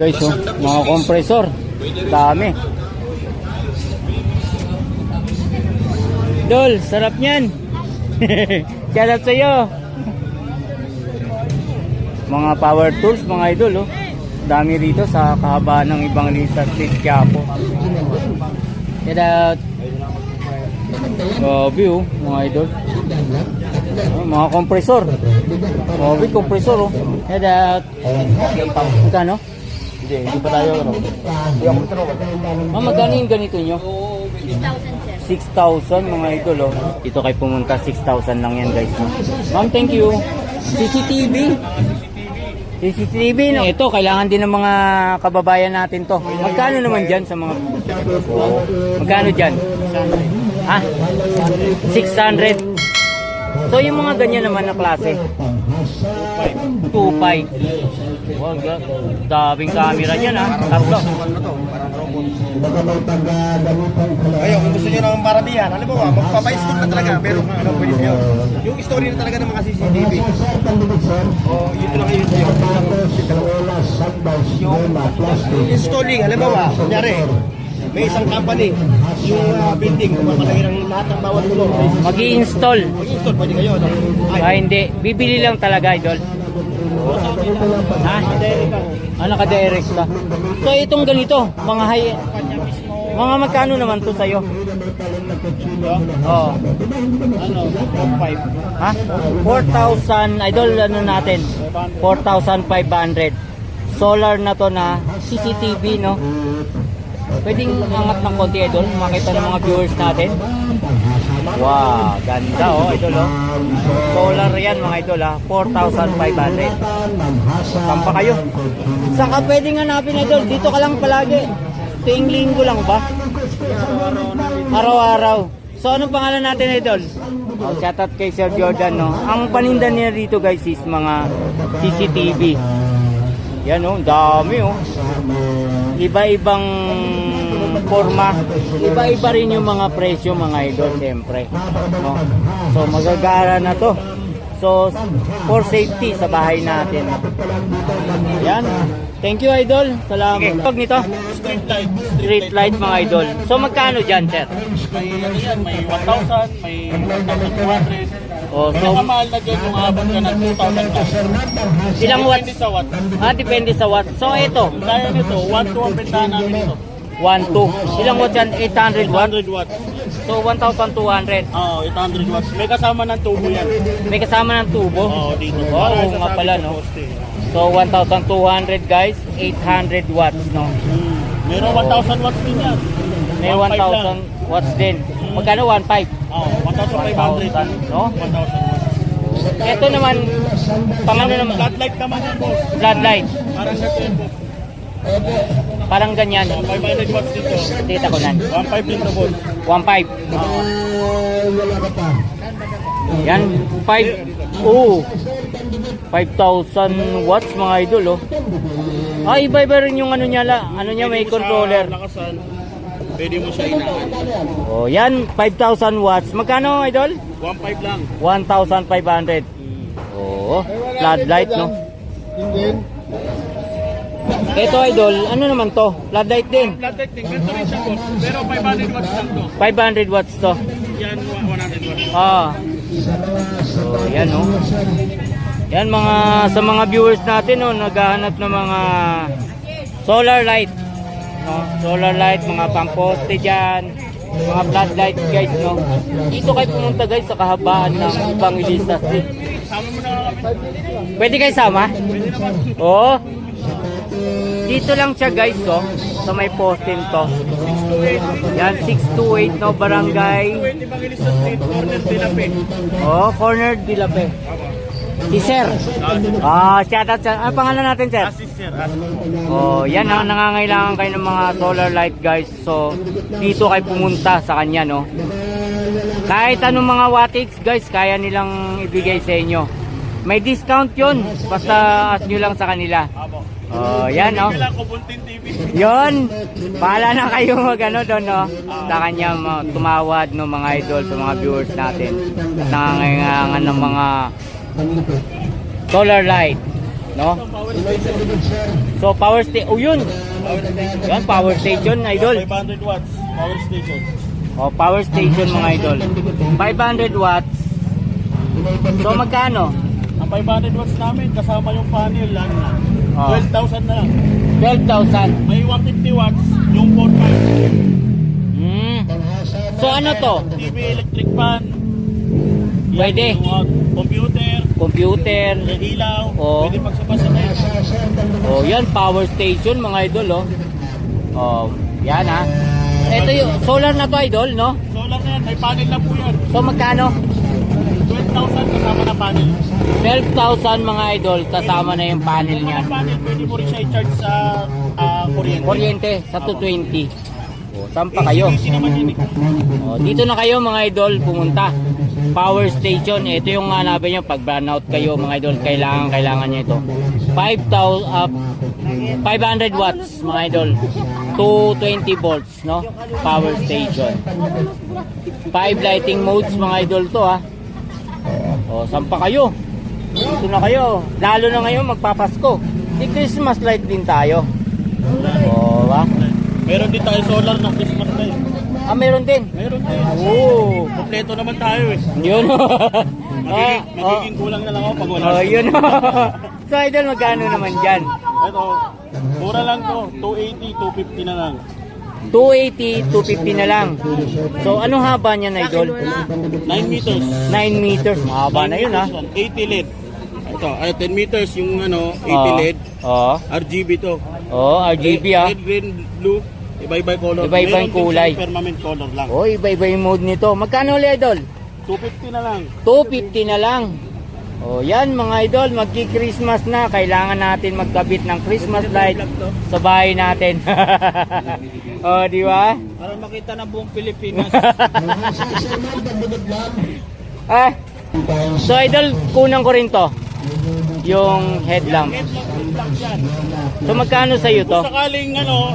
Guys, oh, mga kompresor. Dami. Dol, sarap niyan. Shout out sa'yo. Mga power tools, mga idol, oh. Dami rito sa kahabaan ng ibang lisa street Quiapo. Shout out. Grabe, oh, mga idol. Oh, mga kompresor. Grabe, kompresor, oh. Shout out. Magkano? Hindi, hindi pa tayo ano. Hindi ako ito. Ah, magkano yung ganito nyo? 6,000 sir. 6,000 mga idol oh. Dito kay pumunta 6,000 lang yan guys. no? Ma'am, thank you. CCTV. CCTV no. Ito kailangan din ng mga kababayan natin to. Magkano naman diyan sa mga Magkano diyan? Ha? 600. So yung mga ganyan naman na klase. 2.5. Wow, ga- daming camera niyan ha. Tatlo. Ngayon, kung gusto nyo ng maramihan, alam mo ba, magpapa-stock na talaga, meron kang ano, pwede nyo. Yung story na talaga ng mga CCTV. O, yun lang yun yun. Yung installing, alam mo ba, kunyari, may isang company, yung uh, building, kung mapalagay ng lahat ng bawat floor, may mag install mag-install, pwede kayo. no? Ah, hindi. Bibili lang talaga, idol. Ha? Ah, naka-direct ka. So, itong ganito, mga high... Mga magkano naman to sa'yo? Oo. Ano, 4-5. Ha? 4,000, idol, ano natin? 4,500. Solar na to na CCTV, no? Pwedeng angat ng konti, idol. Makita ng mga viewers natin. Wow, ganda, oh, idol, oh. Solar yan, mga idol, ha? 4,500. Saan pa kayo? Saka pwedeng hanapin, idol. Dito ka lang palagi. Tuwing linggo lang ba? Araw-araw. So, anong pangalan natin, idol? Oh, shout out kay Sir Jordan, no? Ang paninda niya dito, guys, is mga CCTV. Yan, oh, dami, oh. Iba-ibang forma. Iba-iba rin yung mga presyo, mga idol, siyempre. No? So, magagara na to. So, for safety sa bahay natin. Yan. Thank you, idol. Salamat. Pag nito, Street light. street light, mga idol. So, magkano dyan, sir? May ano yan, may 1,000, may 1,200. Oh, so, Pinakamahal na dyan yung abot ka ng 2,000 plus. ilang watts? Depende sa watt. Ah, depende sa watts. So, ito, Kaya nito, 1 to ang bentahan namin ito. 1, 2. Ilang watts yan? 800 watts? 100 watts. So, 1,200. Oo, 800 watts. May kasama ng tubo yan. May kasama ng tubo. Oo, dito. Wow, Para oo sa nga pala, sa no? So, 1,200 guys, 800 watts, no? Hmm. Meron 1,000 watts din yan. May 1,500 lang. 1,000 watts din. Magkano? 1,500. Oo, 1,500. 1,000, no? 1,000 watts. Ito naman, pangano naman, Floodlight naman yan, boss. floodlight. Parang yan, boss. Parang ganyan. 500 watts dito. Tita ko nan. 1,500 din to, boss. 1,500. Oo. Yan, 5. Oo. 5,000 watts mga idol, oh. Ah, iba-iba rin yung ano niya, la. ano niya, may controller. Sa lakasan, pwede mo siya inaan. Oh, yan, 5,000 watts. Magkano, idol? 1,500 lang. 1,500. Oo, floodlight, no? Ito, idol, ano naman to? Floodlight din. Floodlight din. Ganito rin siya, boss. Pero 500 watts lang to. 500 watts to. Yan, 100 watts. Ah. So, yan, no? Yan, mga, sa mga viewers natin, no, naghahanap ng mga solar light. No? Solar light, mga pamposte dyan, mga floodlight, guys, no? Dito kayo pumunta, guys, sa kahabaan ng Evangelista Street. Sama mo na lang kami. Pwede kayo sama? Pwede naman. Oo. Dito lang siya guys, oh. Sa may postin to. 628. Yan, 628 no, barangay. 20 Evangelista Street, corner Tilape. Oh, corner Dilape. Si Sir. Ah, shout out sa... Ano pangalan natin, Sir? Assist, sir. Assist. Oh, yan ha, nangangailangan kayo ng mga solar light guys. So, dito kayo pumunta sa kanya, no? Kahit anong mga wattage guys, kaya nilang ibigay sa inyo. May discount yun, basta ask nyo lang sa kanila. Apo. Oh, yan, TV. Yon, bahala na kayo mag ano doon no. Sa kanya ma- tumawad no mga idol sa mga viewers natin. Nangangailangan ng mga solar light. No? So, power station. Oh, yun. Yan, power station, idol. 500 watts, power station. Oh, power station, mga idol. 500 watts. So, magkano? Ang 500 watts namin, kasama yung panel, lang na. Ah. 12,000 na lang. 12,000. May 150 watts, yung 4 Hmm. So, ano to? TV electric fan. Pwede. uh, computer, Computer. ilaw, Oo. pwede pagsabasabay. Oh, yan, power station, mga idol, oh. Oh, yan, ha. Ito yung solar na to, idol, no? Solar na yan, may panel na po yan. So, magkano? 12,000 kasama na panel. 12,000 mga idol, kasama na yung panel Yung mga panel, pwede mo rin siya i-charge sa ah, kuryente. Kuryente sa 220. Oh, saan pa kayo? AC naman yun eh. Oh, dito na kayo mga idol pumunta. Power station, ito yung hanapin nyo pag brownout kayo mga idol, kailangan kailangan nyo ito. 5,000 uh, 500 watts mga idol. 220 volts, no? Power station. 5 lighting modes mga idol to ha. Oh, saan pa kayo? Dito na kayo. Lalo na ngayon magpapasko. Di Christmas light din tayo. Oh, ba? Meron din tayo solar ng Christmas Day. Ah, meron din. Meron din. Oh. Kompleto naman tayo eh. Yun. Magiging, ah, magiging kulang na lang ako pag wala. oh, yun. so, idol, magkano naman dyan? Ito, mura lang to. 280, 250 na lang. 280, 250 na lang. So, anong haba niya na, idol? 9 meters. 9 meters. Mahaba na yun, ha? 80 LED. Ito, ay 10 meters yung ano, 80 Oo. LED. Oo. RGB to. Oh, RGB, ha? Red, green, blue. Iba-iba yung color. Iba-iba yung Meron din kulay. siyang permanent color lang. Oh, iba-iba yung mode nito. Magkano ulit, idol? 250 na lang. 250 na lang. Oh, yan mga idol, magki-Christmas na. Kailangan natin magkabit ng Christmas light sa bahay natin. oh, di ba? Para makita ng buong Pilipinas. Ah. So idol, kunang ko rin to. Yung headlamp. So magkano sa iyo to? Kung sakaling ano,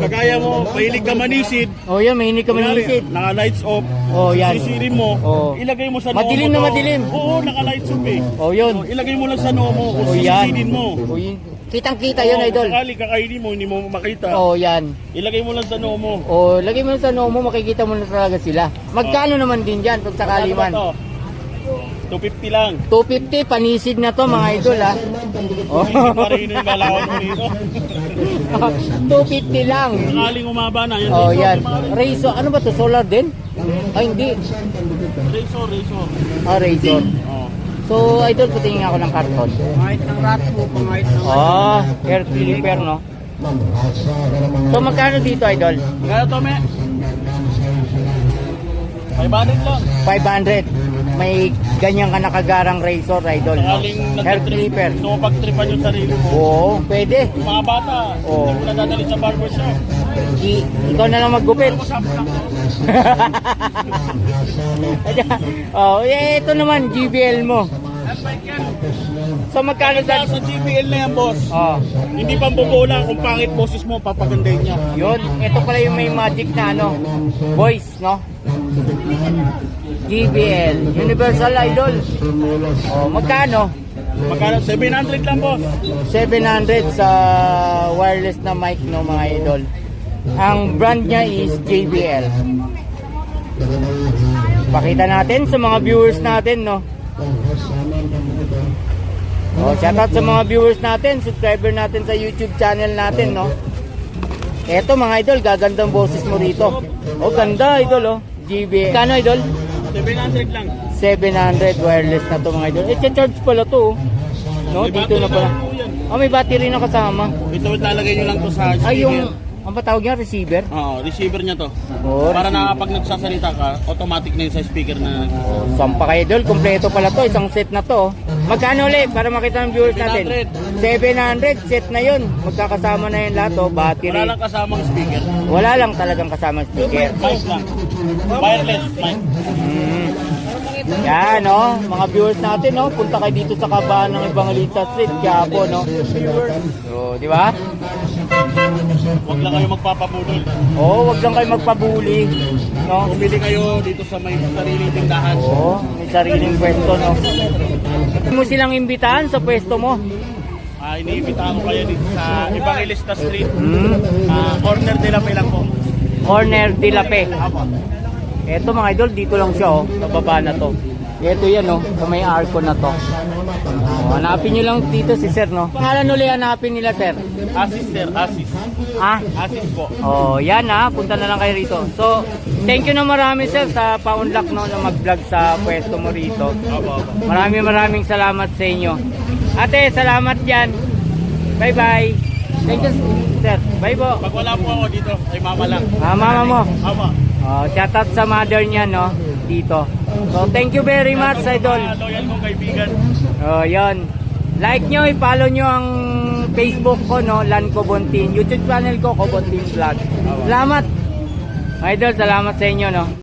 kagaya mo, mahilig ka manisid, Oh, yan, may hindi kami Kunyari, nisid. Naka-lights off. Oh, yan. Sisirin mo. Oh. Ilagay mo sa Madilim noo na mo to. madilim. Oo, naka-lights off eh. Oh, yun. Oh, ilagay mo lang sa noo mo. Kung Oh, yan. sisirin mo. Oh, yun. Kitang-kita yun, idol. Sakali kakainin mo, hindi mo makita. Oh, yan. Ilagay mo lang sa noo mo. Oh, lagay mo sa noo mo, makikita mo na talaga sila. Magkano naman din dyan pag sakali Ano man? to? 250 lang. 250, panisid na to mga idol ha. Oh. Rin yung lalawan mo dito. 250 lang. Sakaling umaba na. Yan, Oh, yan. Razor, ano ba to? Solar din? Ay, hindi. Razor, razor. Ah, razor. Oh. So, idol, patingin ako ng karton. Kahit ng rat mo, kahit ng... Oh, hair clipper, no? So, magkano dito, idol? Gaya to, me? 500 lang. 500. May ganyan ka nakagarang razor, idol, no? Sakaling Hair nagtitrip. clipper. Gusto mo pagtripan yung sarili mo. Oo, pwede. Yung mga bata, Oo. hindi mo na dadali sa barbershop. I- ikaw na lang maggupit. Lang oh, eh, ito naman, GBL mo. So, magkano sa... sa GBL na yan, boss. Oh, Hindi pa bubola kung pangit boses mo, papagandahin niya. yun. Ito pala yung may magic na ano, voice, no? GBL, Universal Idol. Oh, magkano? Magkano? 700 lang, boss. 700 sa wireless na mic, no, mga idol. Ang brand niya is JBL. Pakita natin sa mga viewers natin, no? Oh, shoutout sa mga viewers natin, subscriber natin sa YouTube channel natin, no? Eto mga idol, gagandang boses mo rito. Oh, ganda idol, oh. JBL. Kano idol? 700 lang. 700 wireless na to mga idol. Eh, charge pala to, oh. No, May dito na pala. yan. Oh, may battery na kasama. Ito, lalagay nyo lang to sa. Ay, yung, ang patawag niya, receiver? Oo, receiver niya to. Oh, Para na kapag nagsasalita ka, automatic na yun sa speaker na Oh, sampa kayo idol, kompleto pala to, isang set na to. oh. Magkano ulit para makita ng viewers natin? 700 set na yun. Magkakasama na yun lahat, oh, battery. wala lang kasamang speaker. Wala lang talagang kasama speaker. Mic lang. Wireless mic. Mm. Yan, no? Mga viewers natin, no? Punta kayo dito sa kabahan ng Evangelista Street, Quiapo, no? So, di ba? Huwag lang kayo magpapabulol. Oh, wag lang kayo magpabuli, no? Bumili kayo dito sa may sariling tindahan. Oo, may sariling pwesto, no? Huwag mo silang imbitahan sa pwesto mo. Ah, iniimbitahan ko kayo dito sa Evangelista Street. Hmm? Ah, corner nila pa lang po. Corner de la Pe. Apo. Eto mga idol, dito lang siya oh, sa baba na to. Ito yan oh, sa may arco na to. Oh, hanapin nyo lang dito si sir no. Pangalan uli hanapin nila sir. Asis sir, Asis. Ah, Asis po. oh yan ah, punta na lang kayo rito. So, thank you na marami sir sa pa-unlock no, na mag-vlog sa pwesto mo rito. Maraming maraming salamat sa inyo. Ate, salamat yan. Bye bye. Thank you sir. Bye po. Pag wala po ako dito, ay mama lang. Ah, mama mo. Apo. Oh, shout out sa mother niya no dito. So thank you very much idol. Loyal kong kaibigan. Oh, yon. Like nyo, i-follow nyo ang Facebook ko, no? Lan Cobontin. YouTube channel ko, Cobontin Vlog. Salamat. Idol, salamat sa inyo, no?